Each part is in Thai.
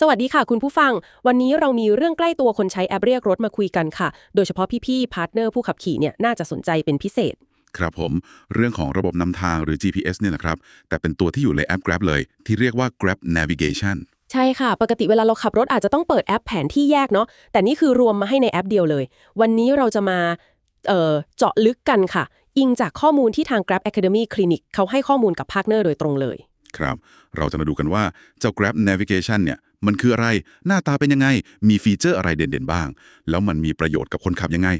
สวัสดีค่ะคุณผู้ฟัง วันนี้เรามีเรื่องใกล้ตัวคนใช้แอปเรียกรถมาคุยกันค่ะ โดยเฉพาะพี่ๆพาร์ทเนอร์ผู้ขับขี่เนี่ยน่าจะสนใจเป็นพิเศษ ครับผม เรื่องของระบบนำทางหรือ GPS เนี่ยนะครับ แต่เป็นตัวที่อยู่ในแอป Grab เลย ที่เรียกว่า Grab Navigation ใช่ค่ะ ปกติเวลาเราขับรถอาจจะต้องเปิดแอปแผนที่แยกเนาะแต่นี่คือรวมมาให้ในแอปเดียวเลย วันนี้เราจะมาเอ่อเจาะลึกกันค่ะ อิงจากข้อมูลที่ทาง Grab Academy Clinic เขาให้ข้อมูลกับพาร์ทเนอร์โดยตรงเลย ครับ เราจะมาดูกันว่าเจ้า Grab Navigation เนี่ย มันคืออะไร หน้าตาเป็นยังไง มีฟีเจอร์อะไรเด่นๆบ้าง แล้วมันมีประโยชน์กับคนขับยังไง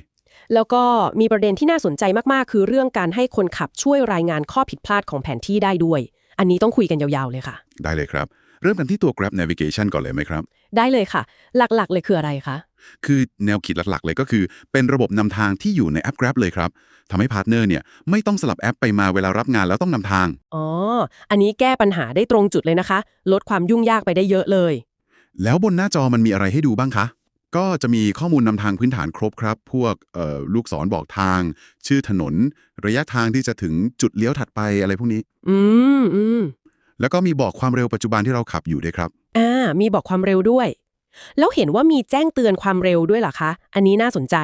แล้วก็มีประเด็นที่น่าสนใจมากๆ คือเรื่องการให้คนขับช่วยรายงานข้อผิดพลาดของแผนที่ได้ด้วย อันนี้ต้องคุยกันยาวๆเลยค่ะ ได้เลยครับ เริ่มกันที่ตัว Grab Navigation ก่อนเลยไหมครับ ได้เลยค่ะ หลักๆ เลยคืออะไรคะ คือแนวคิดหลักๆ เลยก็คือ เป็นระบบนำทางที่อยู่ในแอป Grab เลยครับทำให้พาร์ทเนอร์เนี่ยไม่ต้องสลับแอปไปมาเวลารับงานแล้วต้องนำทาง อ๋อ อันนี้แก้ปัญหาได้ตรงจุดเลยนะคะ ลดความยุ่งยากไปได้เยอะเลย แล้วบนหน้าจอมันมีอะไรให้ดูบ้างคะ ก็จะมีข้อมูลนำทางพื้นฐานครบครับ พวกเอ่อลูกศรบอกทาง ชื่อถนน ระยะทางที่จะถึงจุดเลี้ยวถัดไปอะไรพวกนี้ อืมอืมแล้วก็มีบอกความเร็วปัจจุบันที่เราขับอยู่ด้วยครับ อ่า มีบอกความเร็วด้วย แล้วเห็นว่ามีแจ้งเตือนความเร็วด้วยเหรอคะ อันนี้น่าสนใจ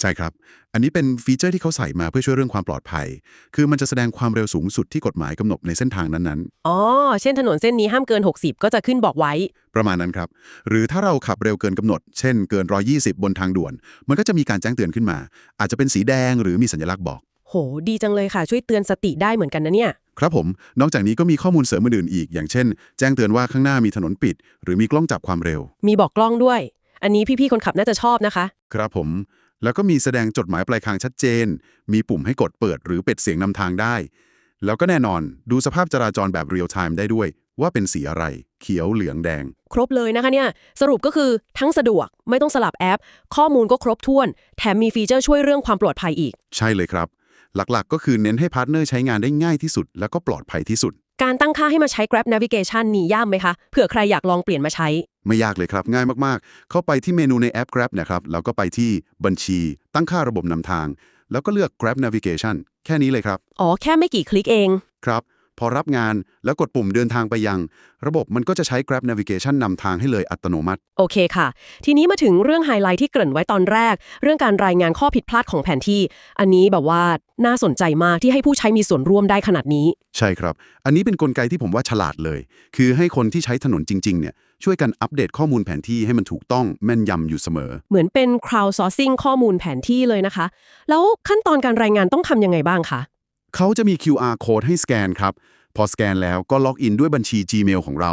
ใช่ครับ อันนี้เป็นฟีเจอร์ที่เขาใส่มาเพื่อช่วยเรื่องความปลอดภัย คือมันจะแสดงความเร็วสูงสุดที่กฎหมายกำหนดในเส้นทางนั้นอ๋อ เช่นถนนเส้นนี้ห้ามเกิน 60 ก็จะขึ้นบอกไว้ๆประมาณนั้นครับ หรือถ้าเราขับเร็วเกินกำหนด เช่น เกิน 120 บนทางด่วน มันก็จะมีการแจ้งเตือนขึ้นมา อาจจะเป็นสีแดงหรือมีสัญลักษณ์บอก โห ดีจังเลยค่ะ ช่วยเตือนสติได้เหมือนกันนะเนี่ย ครับผม นอกจากนี้ก็มีข้อมูลเสริมอื่นๆอีก อย่างเช่น แจ้งเตือนว่าข้างหน้ามีถนนปิด หรือมีกล้องจับความเร็ว มีบอกกล้องด้วย อันนี้พี่ๆคนขับน่าจะชอบนะคะ ครับผม แล้วก็มีแสดงจดหมายปลายทางชัดเจน มีปุ่มให้กดเปิดหรือปิดเสียงนำทางได้ แล้วก็แน่นอนดูสภาพจราจรแบบเรียลไทม์ได้ด้วย ว่าเป็นสีอะไร เขียวเหลืองแดง ครบเลยนะคะเนี่ย สรุปก็คือทั้งสะดวกไม่ต้องสลับแอป ข้อมูลก็ครบถ้วน แถมมีฟีเจอร์ช่วยเรื่องความปลอดภัยอีก ใช่เลยครับ หลักๆ ก็คือเน้นให้พาร์ทเนอร์ใช้งานได้ง่ายที่สุด แล้วก็ปลอดภัยที่สุด การตั้งค่าให้มาใช้ Grab Navigation นี่ย่ามไหมคะเผื่อใครอยากลองเปลี่ยนมาใช้ ไม่ยากเลยครับ ง่ายมากๆ เข้าไปที่เมนูในแอป Grab นะครับแล้วก็ไปที่บัญชี ตั้งค่าระบบนำทาง แล้วก็เลือก Grab Navigation แค่นี้เลยครับ อ๋อ แค่ไม่กี่คลิกเอง ครับ พอรับงานแล้วกดปุ่มเดินทางไปยัง ระบบมันก็จะใช้ Grab Navigation นำทางให้เลยอัตโนมัติ โอเคค่ะ ทีนี้มาถึงเรื่องไฮไลท์ที่เกริ่นไว้ตอนแรก เรื่องการรายงานข้อผิดพลาดของแผนที่ อันนี้แบบว่าน่าสนใจมากที่ให้ผู้ใช้มีส่วนร่วมได้ขนาดนี้ ใช่ครับ อันนี้เป็นนกลไกที่ผมว่าฉลาดเลย คือให้คนที่ใช้ถนนจริง ๆ เนี่ย ช่วยกันอัปเดตข้อมูลแผนที่ให้มันถูกต้องแม่นยำอยู่เสมอ เหมือนเป็น crowdsourcing ข้อมูลแผนที่เลยนะคะ แล้วขั้นตอนการรายงานต้องทำยังไงบ้างคะ เขาจะมี QR code ให้สแกนครับ พอสแกนแล้วก็ล็อกอินด้วยบัญชี Gmail ของเรา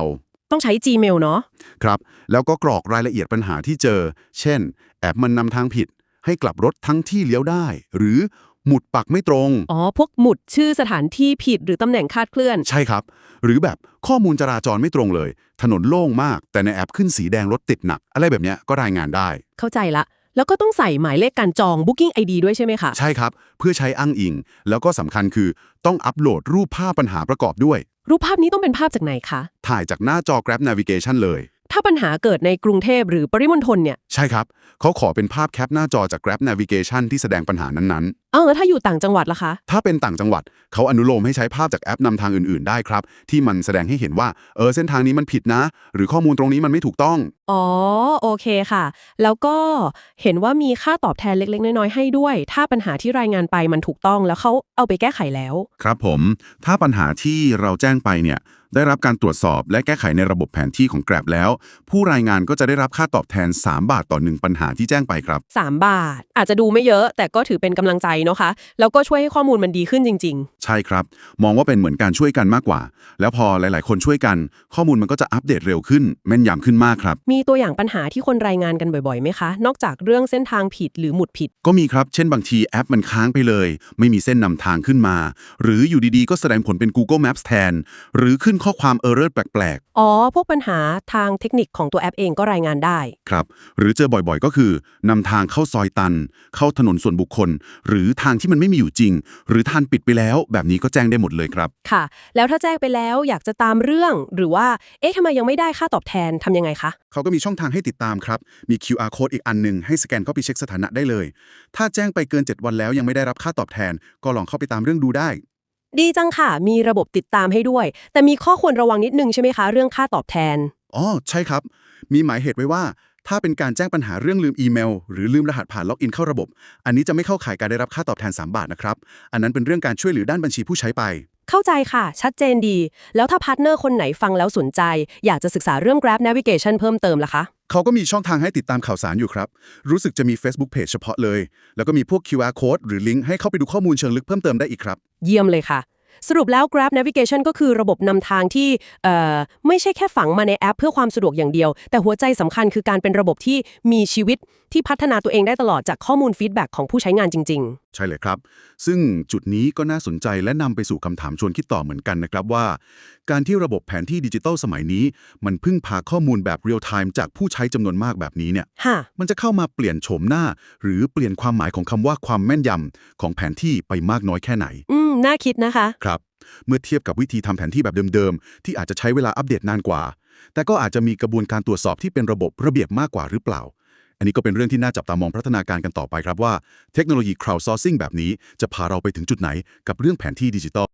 ต้องใช้ Gmail เนาะครับ แล้วก็กรอกรายละเอียดปัญหาที่เจอ เช่น แอปมันนำทางผิด ให้กลับรถทั้งที่เลี้ยวได้ หรือหมุดปักไม่ตรง อ๋อ พวกหมุดชื่อสถานที่ผิดหรือตำแหน่งคลาดเคลื่อน ใช่ครับ หรือแบบข้อมูลจราจรไม่ตรงเลย ถนนโล่งมาก แต่ในแอปขึ้นสีแดงรถติดหนัก อะไรแบบเนี้ยก็รายงานได้ เข้าใจละ แล้วก็ต้องใส่หมายเลขการจอง Booking ID ด้วยใช่ไหมคะ ใช่ครับ เพื่อใช้อ้างอิง แล้วก็สำคัญคือต้องอัปโหลดรูปภาพปัญหาประกอบด้วย รูปภาพนี้ต้องเป็นภาพจากไหนคะ ถ่ายจากหน้าจอ Grab Navigation เลย ถ้าปัญหาเกิดในกรุงเทพหรือปริมณฑลเนี่ย ใช่ครับ เขาขอเป็นภาพแคปหน้าจอจาก Grab Navigation ที่แสดงปัญหานั้น ๆเออแล้วถ้าอยู่ต่างจังหวัดล่ะคะ ถ้าเป็นต่างจังหวัดเขาอนุโลมให้ใช้ภาพจากแอปนำทางอื่นๆ ได้ครับ ที่มันแสดงให้เห็นว่าเออเส้นทางนี้มันผิดนะ หรือข้อมูลตรงนี้มันไม่ถูกต้อง อ๋อ โอเคค่ะ แล้วก็เห็นว่ามีค่าตอบแทนเล็กๆ น้อยๆ ให้ด้วย ถ้าปัญหาที่รายงานไปมันถูกต้องแล้วเขาเอาไปแก้ไขแล้ว ครับผม ถ้าปัญหาที่เราแจ้งไปเนี่ยได้รับการตรวจสอบและแก้ไขในระบบแผนที่ของ Grab แล้ว ผู้รายงานก็จะได้รับค่าตอบแทน 3 บาทต่อหนึ่งปัญหาที่แจ้งไปครับ 3 บาท อาจจะดูไม่เยอะ แต่ก็ถือเป็นกำลังใจเนาะคะ แล้วก็ช่วยให้ข้อมูลมันดีขึ้นจริงใช่ครับ มองว่าเป็นเหมือนการช่วยกันมากกว่า แล้วพอหลาย ๆ คนช่วยกัน ข้อมูลมันก็จะอัปเดตเร็วขึ้น แม่นยำขึ้นมากครับๆมีตัวอย่างปัญหาที่คนรายงานกันบ่อยๆไหมคะ นอกจากเรื่องเส้นทางผิดหรือหมุดผิด ก็มีครับ เช่นบางทีแอปมันค้างไปเลย ไม่มีเส้นนำทางขึ้นมา หรืออยู่ดี ๆ ก็แสดงผลเป็น Google Maps แทน หรือขึ้นข้อความ Error แปลกอ๋อ พวกปัญหาทางเทคนิคของตัวแอปเองก็รายงานได้ๆครับ หรือเจอบ่อย ๆ ก็คือนำทางเข้าซอยตัน เข้าถนนส่วนบุคคล หรือทางที่มันไม่มีอยู่จริง หรือทางปิดไปแล้วแบบนี้ก็แจ้งได้หมดเลยครับ ค่ะ แล้วถ้าแจ้งไปแล้วอยากจะตามเรื่อง หรือว่า เอ๊ะทำไมยังไม่ได้ค่าตอบแทนทำยังไงคะ เขาก็มีช่องทางให้ติดตามครับ มี QR code อีกอันหนึ่งให้สแกนเข้าไปเช็คสถานะได้เลย ถ้าแจ้งไปเกิน 7 วันแล้วยังไม่ได้รับค่าตอบแทน ก็ลองเข้าไปตามเรื่องดูได้ ดีจังค่ะ มีระบบติดตามให้ด้วย แต่มีข้อควรระวังนิดนึงใช่ไหมคะ เรื่องค่าตอบแทน อ๋อ ใช่ครับ มีหมายเหตุไว้ว่า ถ้าเป็นการแจ้งปัญหาเรื่องลืมอีเมล หรือลืมรหัสผ่านล็อกอินเข้าระบบ อันนี้จะไม่เข้าข่ายการได้รับค่าตอบแทน 3 บาทนะครับ อันนั้นเป็นเรื่องการช่วยเหลือด้านบัญชีผู้ใช้ไป เข้าใจค่ะ ชัดเจนดี แล้วถ้าพาร์ทเนอร์คนไหนฟังแล้วสนใจ อยากจะศึกษาเรื่อง Grab Navigation เพิ่มเติมล่ะคะเขาก็มีช่องทางให้ติดตามข่าวสารอยู่ครับ รู้สึกจะมี Facebook Page เฉพาะเลย แล้วก็มีพวก QR Code หรือลิงก์ให้เข้าไปดูข้อมูลเชิงลึกเพิ่มเติมได้อีกครับ เยี่ยมเลยค่ะ สรุปแล้ว Grab Navigation ก็คือระบบนำทางที่เอ่อไม่ใช่แค่ฝังมาในแอป เพื่อความสะดวกอย่างเดียว แต่หัวใจสำคัญคือการเป็นระบบที่มีชีวิตที่พัฒนาตัวเองได้ตลอดจากข้อมูลฟีดแบ็กของผู้ใช้งานจริงใช่เลยครับ ซึ่งจุดนี้ก็น่าสนใจและนำไปสู่คำถามชวนคิดต่อเหมือนกันนะครับว่า การที่ระบบแผนที่ดิจิทัลสมัยนี้ มันพึ่งพาข้อมูลแบบเรียลไทม์จากผู้ใช้จำนวนมากแบบนี้เนี่ยๆค่ะมันจะเข้ามาเปลี่ยนโฉมหน้า หรือเปลี่ยนความหมายของคำว่าความแม่นยำของแผนที่ไปมากน้อยแค่ไหน อืมน่าคิดนะคะครับ เมื่อเทียบกับวิธีทำแผนที่แบบเดิมๆ ที่อาจจะใช้เวลาอัปเดตนานกว่า แต่ก็อาจจะมีกระบวนการตรวจสอบที่เป็นระบบระเบียบมากกว่าหรือเปล่า อันนี้ก็เป็นเรื่องที่น่าจับตามองพัฒนาการกันต่อไปครับว่าเทคโนโลยี crowdsourcing แบบนี้จะพาเราไปถึงจุดไหนกับเรื่องแผนที่ดิจิทัล